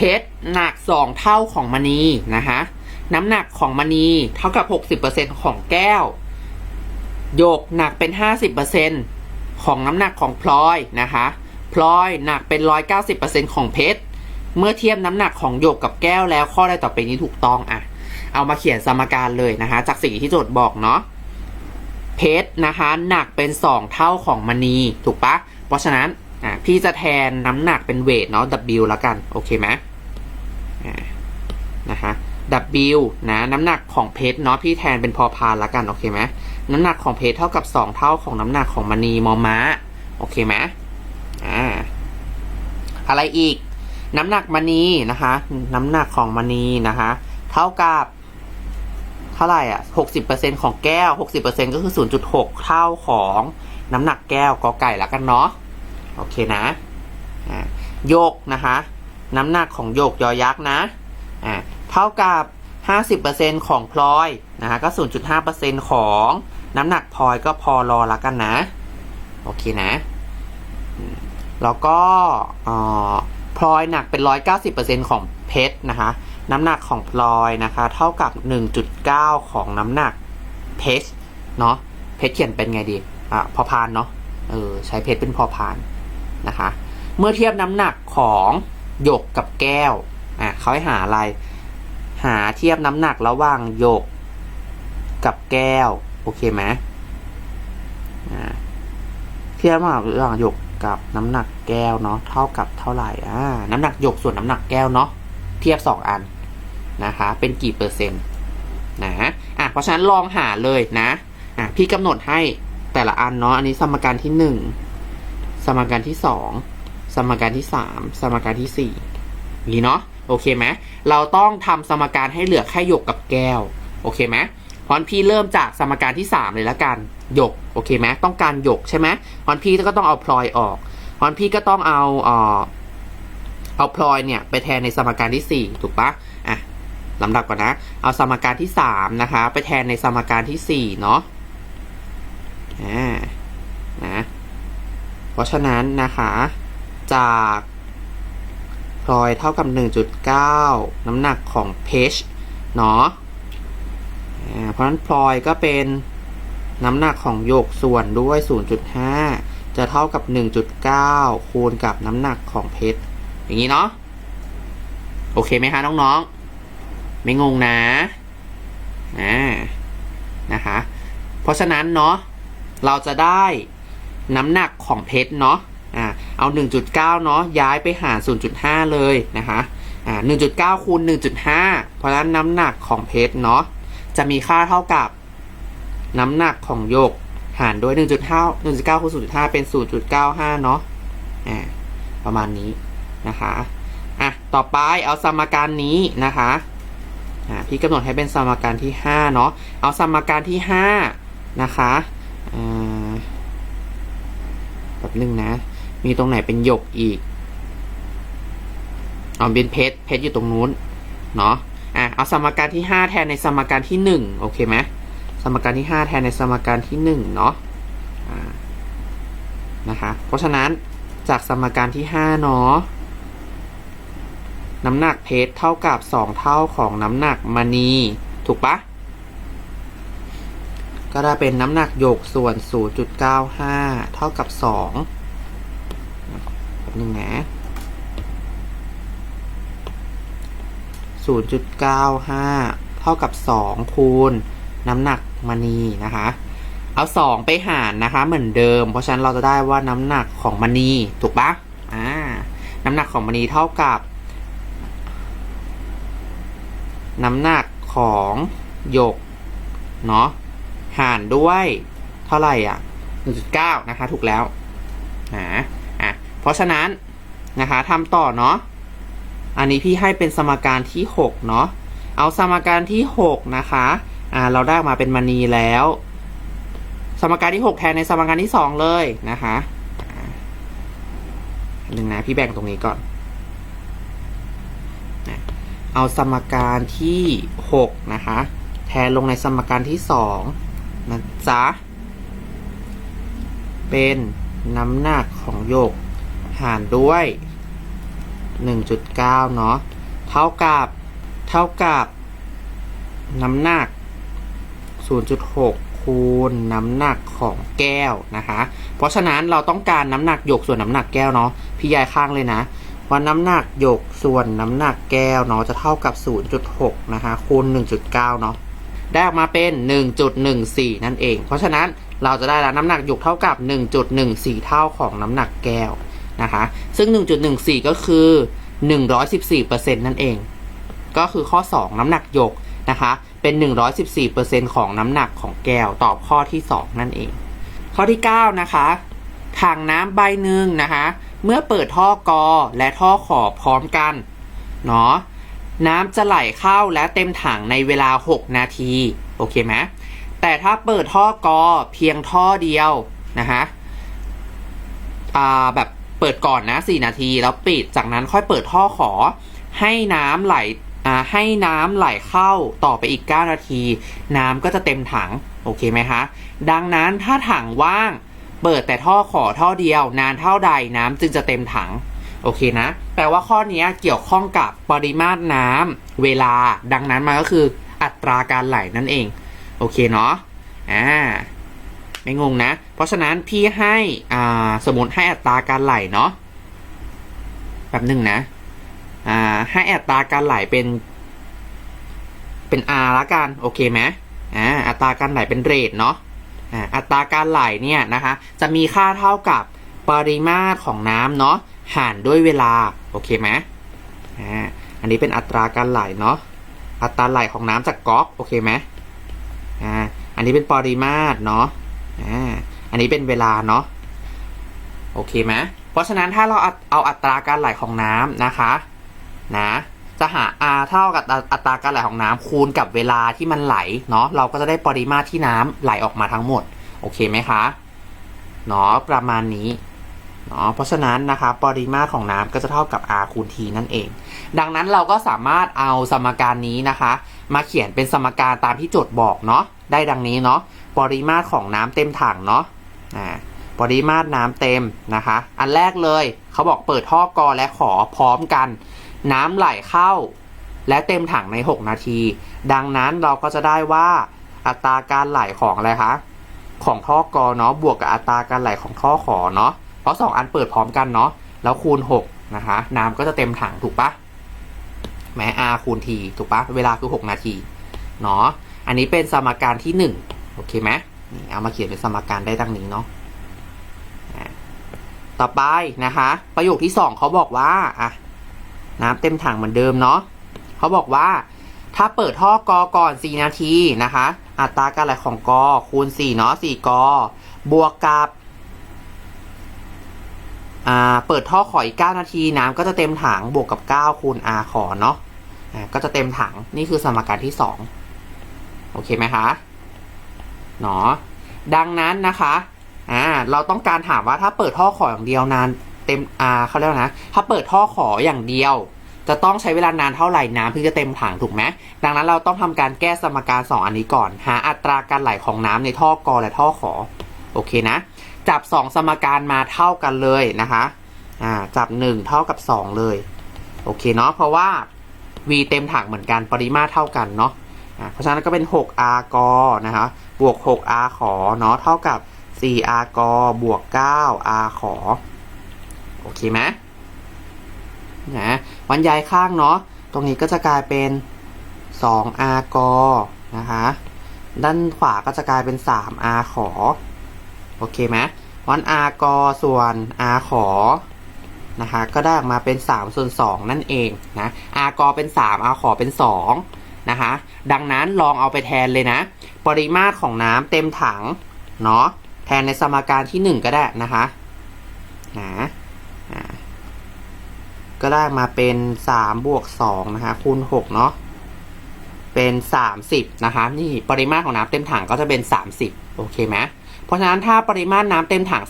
เพชรหนักสองเท่าของมณีนะคะน้ำหนักของมณีเท่ากับหกสิบเปอร์เซ็นของแก้วโยกหนักเป็นห้าสิบเปอร์เซ็นของน้ำหนักของพลอยนะคะพลอยหนักเป็นร้อยเก้าสิบเปอร์เซ็นของเพชรเมื่อเทียบน้ำหนักของโยกกับแก้วแล้วข้อใดต่อไปนี้ถูกต้องอะ เอามาเขียนสมการเลยนะคะจากสิ่งที่โจทย์บอกเนาะเพชรนะคะหนักเป็นสองเท่าของมณีถูกปะเพราะฉะนั้นอะพี่จะแทนน้ำหนักเป็นเวทเนาะ W แล้วกัน โอเคไหม นะคะ W นะน้ำหนักของเพชรเนาะพี่แทนเป็นพอพานล้วกันโอเคไหมน้ำหนักของเพชรเท่ากับสองเท่าของน้ำหนักของมณีมอม้าโอเคไหมอ่าอะไรอีก น้ำหนักมณีนะคะ น้ำหนักของมณีนะคะ เท่ากับเท่าไหร่อะหกสิบเปอร์เซ็นของแก้วหกสิบเปอร์เซ็นก็คือศูนย์จุดหกเท่าของน้ำหนักแก้วกอไก่ล้วกันเนาะ โอเคนะอ่าโยกนะคะ น้ำหนักของโยกยอยักษ์นะอ่าเท่ากับห้าสิบเปอร์เซ็นของพลอยนะคะก็ศูนย์จุดห้าเปอร์เซ็นของน้ำหนักพลอยก็พอรอล้วกันนะ โอเคนะ แล้วก็อ่พลอยหนักเป็นร้อยเก้าสิบเปอร์เซ็นของเพชรนะคะน้ำหนักของพลอยนะคะ เท่ากับ 1.9 ของน้ำหนักเพชรเนาะเพชรเขียนเป็นไงดีอะพอพานเนาะเออใช้เพชรเป็นพอพานนะคะ เมื่อเทียบน้ำหนักของ หยกกับแก้วอะเขาให้หาอะไร หาเทียบน้ำหนักระหว่างหยกกับแก้ว โอเคไหมอ่าเทียบน้ำหนักระหว่างหยกกับน้ำหนักแก้วเนาะเท่ากับเท่าไหร่อ่าน้ำหนักหยกส่วนน้ำหนักแก้วเนาะเทียบ2อันนะคะ เป็นกี่เปอร์เซ็นต์นะอะเพราะฉะนั้นลองหาเลยนะอะพี่กำหนดให้แต่ละอันเนาะอันนี้สมการที่1สมการที่2ส มการที่ 3 สมการที่4นี่เนาะโอเคไหมเราต้องทำสมการให้เหลือแค่หยกกับแก้วโอเคไหมพราะฉะนั้นพี่เริ่มจากสมการที่ 3 เลยละกันหยกโอเคไหมต้องการหยกใช่ไหมพราะฉะนั้นพี่ก็ต้องเอาพลอยออกพราะฉะนั้นพี่ก็ต้องเอาเออเอาพลอยเนี่ยไปแทนในสมการที่ 4 ถูกปะอะลำดับก่อนนะ เอาสมการที่ 3 นะคะ ไปแทนในสมการที่ 4 เนาะอ่านะเพราะฉะนั้นนะคะ จากพลอยเท่ากับ 1.9 น้ำหนักของเพชเนาะเพราะนั้นพลอยก็เป็นน้ำหนักของโยกส่วนด้วย 0.5 จะเท่ากับ 1.9 คูณกับน้ำหนักของเพชรอย่างนี้เนาะโอเคไหมคะน้องๆ ไม่งงนะอ่านะคะเพราะฉะนั้นเนาะเราจะได้น้ำหนักของเพชรเนาะ อ่าเอา 1.9 เนาะย้ายไปหาร 0.5 เลยนะคะอ่า1.9คูณ1.5 เพราะฉะนั้นน้ำหนักของเพชรเนาะจะมีค่าเท่ากับน้ำหนักของโยกหารด้วย 1.5 1.9คูณ0.5 เป็น 0.95 เนาะอ่าประมาณนี้นะคะอะต่อไปเอาสมการนี้นะคะอ่าพี่กำหนดให้เป็นสมการที่ 5 เนาะเอาสมการที่ 5 นะคะอ่าแบบนึงนะ มีตรงไหนเป็นหยกอีกอ๋อเป็นเพชรเพชรอยู่ตรงนู้นเนาะอะเอาสมการที่ 5 แทนในสมการที่ 1 โอเคไหมสมการที่ 5 แทนในสมการที่ 1 เนาะอ่านะคะเพราะฉะนั้นจากสมการที่ 5 เนาะน้ำหนักเพชรเท่ากับ 2 เท่าของน้ำหนักมณีถูกปะก็ได้เป็นน้ำหนักโยกส่วน 0.95 เท่ากับ 2 แบบนึงนะ0.95เท่ากับ2คูณน้ำหนักมณีนะคะ เอา2ไปหารนะคะ เหมือนเดิม เพราะฉะนั้นเราจะได้ว่าน้ำหนักของมณีถูกปะอ่าน้ำหนักของมณีเท่ากับ น้ำหนักของหยกเนาะหารด้วยเท่าไหร่อะ1.9 นะคะ ถูกแล้วนะอะ เพราะฉะนั้นนะคะทำต่อเนาะอันนี้พี่ให้เป็นสมการที่6เนาะเอาสมการที่6นะคะอ่าเราได้มาเป็นมณีแล้ว สมการที่ 6 แทนในสมการที่ 2 เลยนะคะหนึ่งนะพี่แบ่งตรงนี้ก่อนเอาสมการที่6นะคะแทนลงในสมการที่2นะจ๊ะเป็นน้ำหนักของโยก หารด้วย 1.9 เนาะ เท่ากับ เท่ากับ น้ำหนัก 0.6 คูณน้ำหนักของแก้วนะคะ เพราะฉะนั้นเราต้องการน้ำหนักหยกส่วนน้ำหนักแก้วเนาะ พี่ยายข้างเลยนะว่าน้ำหนักหยกส่วนน้ำหนักแก้วเนาะจะเท่ากับ 0.6 นะคะ คูณ 1.9 เนาะได้ออกมาเป็น 1.14 นั่นเอง เพราะฉะนั้นเราจะได้แล้วน้ำหนักหยกเท่ากับ 1.14 เท่าของน้ำหนักแก้ว นะคะ ซึ่ง 1.14 ก็คือ 114%นั่นเอง ก็คือข้อ 2 น้ำหนักหยกนะคะ เป็น 114%ของน้ำหนักของแก้ว ตอบข้อที่ 2 นั่นเอง ข้อที่ 9 นะคะถังน้ำใบหนึ่งนะคะ เมื่อเปิดท่อกอและท่อขอบพร้อมกันเนาะน้ำจะไหลเข้าและเต็มถังในเวลา 6 นาที โอเคไหมแต่ถ้าเปิดท่อกอเพียงท่อเดียวนะคะแบบ เปิดก่อนนะ 4 นาทีแล้วปิดจากนั้นค่อยเปิดท่อขอ ให้น้ำไหลให้น้ำไหลเข้าต่อไปอีก 9 นาที น้ำก็จะเต็มถัง โอเคไหมคะ ดังนั้นถ้าถังว่าง เปิดแต่ท่อขอท่อเดียว นานเท่าใดน้ำจึงจะเต็มถัง โอเคนะ แปลว่าข้อนี้เกี่ยวข้องกับปริมาตรน้ำเวลา ดังนั้นมันก็คืออัตราการไหลนั่นเอง โอเคเนาะ อ่า ไม่งงนะ เพราะฉะนั้นพี่ให้อ่าสมมติให้อัตราการไหลเนาะแบบหนึ่งนะอ่าให้อัตราการไหลเป็น เป็น R ละกันโอเคไหมอ่าอัตราการไหลเป็นเรทเนาะอ่าอัตราการไหลเนี่ยนะคะ จะมีค่าเท่ากับปริมาตรของน้ำเนาะหารด้วยเวลาโอเคไหมอ่าอันนี้เป็นอัตราการไหลเนาะอัตราไหลของน้ำจากก๊อกโอเคไหมอ่าอันนี้เป็นปริมาตรเนาะ อันนี้เป็นเวลาเนาะโอเคไหมเพราะฉะนั้นถ้าเราเอาอัตราการไหลของน้ำนะคะนะจะหา r เท่ากับอัตราการไหลของน้ำคูณกับเวลาที่มันไหลเนาะเราก็จะได้ปริมาตรที่น้ำไหลออกมาทั้งหมด โอเคไหมคะเนาะประมาณนี้เนาะเพราะฉะนั้นนะคะปริมาตรของน้ำก็จะเท่ากับ r คูณ t นั่นเอง ดังนั้นเราก็สามารถเอาสมการนี้นะคะ มาเขียนเป็นสมการตามที่โจทย์บอกเนาะได้ดังนี้เนาะปริมาตรของน้ำเต็มถังเนาะ อ่าปริมาตรน้ำเต็มนะคะ อันแรกเลยเขาบอกเปิดท่อกอและขอพร้อมกัน น้ำไหลเข้า และเต็มถังใน 6 นาที ดังนั้นเราก็จะได้ว่าอัตราการไหลของอะไรคะของท่อกอเนาะบวกกับอัตราการไหลของท่อขอเนาะเพราะ 2 อันเปิดพร้อมกันเนาะแล้วคูณ 6 นะคะ น้ำก็จะเต็มถังถูกปะแม้ r คูณ t ถูกปะเวลาคือ 6 นาทีเนาะอันนี้เป็นสมการที่ 1 โอเคไหม นี่เอามาเขียนเป็นสมการได้ดังนี้เนาะต่อไปนะคะ ประโยคที่2เขาบอกว่าอะน้ำเต็มถังเหมือนเดิมเนาะเขาบอกว่า ถ้าเปิดท่อกอก่อน4นาทีนะคะ อัตราการไหลของกอคูณ4เนาะ4กอบวกกับอ่าเปิดท่อขออีก9นาทีน้ำก็จะเต็มถังบวกกับ 9 คูณ r ขอเนาะก็จะเต็มถังนี่คือสมการที่ 2 โอเคไหมคะ เนาะดังนั้นนะคะอ่าเราต้องการถามว่าถ้าเปิดท่อขออย่างเดียวนานเต็มอ่าเขาเรียกว่านะถ้าเปิดท่อขออย่างเดียว จะต้องใช้เวลานานเท่าไหร่น้ำถึงจะเต็มถังถูกไหมดังนั้นเราต้องทำการแก้สมการ 2 อันนี้ก่อน หาอัตราการไหลของน้ำในท่อกอและท่อขอโอเคนะ จับ 2 สมการมาเท่ากันเลยนะคะอ่าจับ 1 เท่ากับ 2 เลยโอเคเนาะเพราะว่า v เต็มถังเหมือนกันปริมาตรเท่ากันเนาะเพราะฉะนั้นก็เป็น 6r กอนะคะ บวก 6r ขอเนาะเท่ากับ 4r กบวก 9r ขอ โอเคไหมนะวันย้ายข้างเนาะตรงนี้ก็จะกลายเป็น 2r กนะคะด้านขวาก็จะกลายเป็น 3r ขอ โอเคไหมวัน r กส่วน r ขอนะคะก็ได้ออกมาเป็น 3 ส่วน 2 นั่นเองนะ r กเป็น 3 r ขอเป็น 2 นะคะ ดังนั้นลองเอาไปแทนเลยนะ ปริมาตรของน้ำเต็มถังเนาะแทนในสมการที่ 1 ก็ได้นะคะนะก็ได้มาเป็น 3 บวก 2 นะคะ คูณ 6 เนาะเป็น 30 นะคะ นี่ปริมาตรของน้ำเต็มถังก็จะเป็น 30 โอเคไหมเพราะฉะนั้นถ้าปริมาตรน้ำเต็มถัง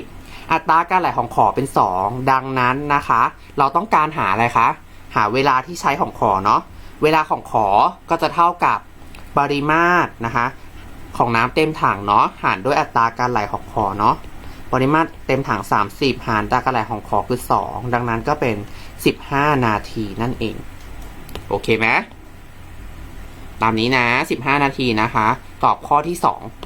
30 อัตราการไหลของขอเป็น 2 ดังนั้นนะคะ เราต้องการหาอะไรคะ หาเวลาที่ใช้ของขอเนาะ เวลาของขอก็จะเท่ากับปริมาตรนะคะของน้ำเต็มถังเนาะหารด้วยอัตราการไหลของขอเนาะปริมาตรเต็มถัง 30 หารอัตราการไหลของขอคือ 2 ดังนั้นก็เป็น 15 นาทีนั่นเอง โอเคไหมตามนี้นะ 15 นาทีนะคะ ตอบข้อที่ 2